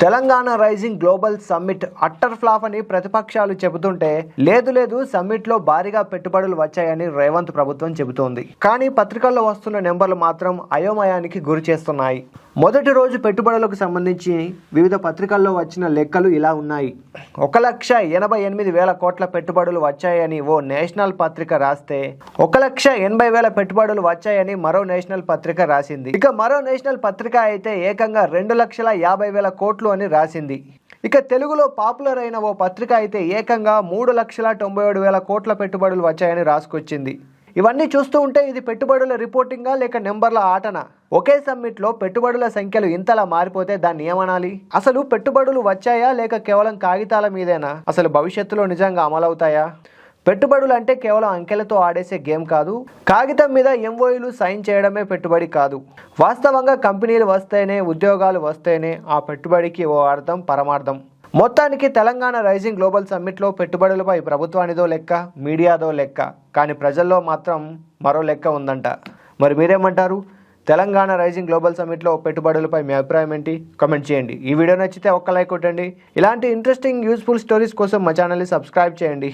Telangana rising global summit utter flop అని ప్రతిపక్షాలు చెబుతుంటే లేదు లేదు సమ్మిట్లో భారీగా పెట్టుబడులు వచ్చాయని రేవంత్ ప్రభుత్వం చెబుతోంది. కానీ పత్రికల్లో వస్తున్న నెంబర్లు మాత్రం అయోమయానికి గురి చేస్తున్నాయి. మొదటి రోజు పెట్టుబడులకు సంబంధించి వివిధ పత్రికల్లో వచ్చిన లెక్కలు ఇలా ఉన్నాయి. ఒక లక్ష ఎనభై ఎనిమిది వేల కోట్ల పెట్టుబడులు వచ్చాయని ఓ నేషనల్ పత్రిక రాస్తే ఒక లక్ష ఎనభై వేల పెట్టుబడులు వచ్చాయని మరో నేషనల్ పత్రిక రాసింది. ఇక మరో నేషనల్ పత్రిక అయితే ఏకంగా రెండు లక్షల యాభై వేల కోట్లు అని రాసింది. ఇక తెలుగులో పాపులర్ అయిన ఓ పత్రిక అయితే ఏకంగా మూడు లక్షల తొంభై ఏడు వేల కోట్ల పెట్టుబడులు వచ్చాయని రాసుకొచ్చింది. ఇవన్నీ చూస్తూ ఉంటే ఇది పెట్టుబడుల రిపోర్టింగా లేక నెంబర్ల ఆటనా? ఒకే సమ్మిట్లో పెట్టుబడుల సంఖ్యలు ఇంతలా మారిపోతే దాన్ని ఏమనాలి? అసలు పెట్టుబడులు వచ్చాయా లేక కేవలం కాగితాల మీదేనా? అసలు భవిష్యత్తులో నిజంగా అమలవుతాయా? పెట్టుబడులు అంటే కేవలం అంకెలతో ఆడేసే గేమ్ కాదు కాగితం మీద ఎంఓయూలు సైన్ చేయడమే పెట్టుబడి కాదు. వాస్తవంగా కంపెనీలు వస్తేనే ఉద్యోగాలు వస్తేనే ఆ పెట్టుబడికి ఓ అర్థం పరమార్థం. మొత్తానికి తెలంగాణ రైజింగ్ గ్లోబల్ సమ్మిట్లో పెట్టుబడులపై ప్రభుత్వానిదో లెక్క మీడియాదో లెక్క కానీ ప్రజల్లో మాత్రం మరో లెక్క ఉందంట. మరి మీరేమంటారు? తెలంగాణ రైజింగ్ గ్లోబల్ సమ్మిట్లో పెట్టుబడులపై మీ అభిప్రాయం ఏంటి? కమెంట్ చేయండి. ఈ వీడియో నచ్చితే ఒక్క లైక్ కొట్టండి. ఇలాంటి ఇంట్రెస్టింగ్ యూస్ఫుల్ స్టోరీస్ కోసం మా ఛానల్ని సబ్స్క్రైబ్ చేయండి.